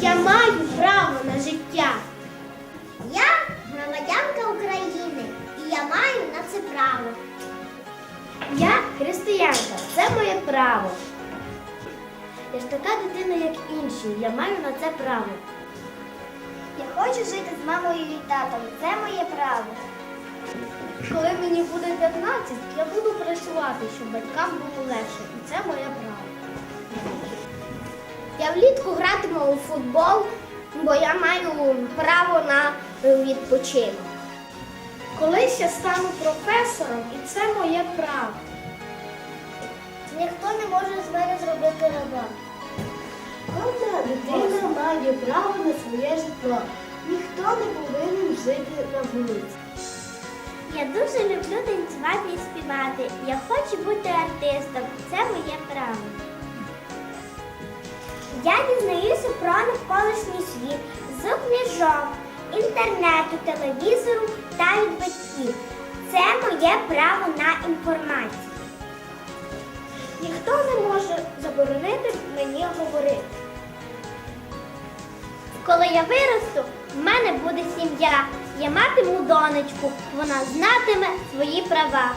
Я маю право на життя. Я громадянка України і я маю на це право. Я християнка, це моє право. Я ж така дитина, як інші. Я маю на це право. Я хочу жити з мамою і татом. Це моє право. Коли мені буде 15, я буду працювати, щоб батькам було легше. І це моє право. Я влітку гратиму у футбол, бо я маю право на відпочинок. Колись я стану професором, і це моє право. Ніхто не може з мене зробити раба. Кожна дитина має право на своє житло. Ніхто не повинен жити на вулиці. Я дуже люблю танцювати і співати. Я хочу бути артистом. Це моє. Я дізнаюся про навколишній світ з книжок, інтернету, телевізору та від батьків. Це моє право на інформацію. Ніхто не може заборонити мені говорити. Коли я виросту, в мене буде сім'я. Я матиму донечку, вона знатиме свої права.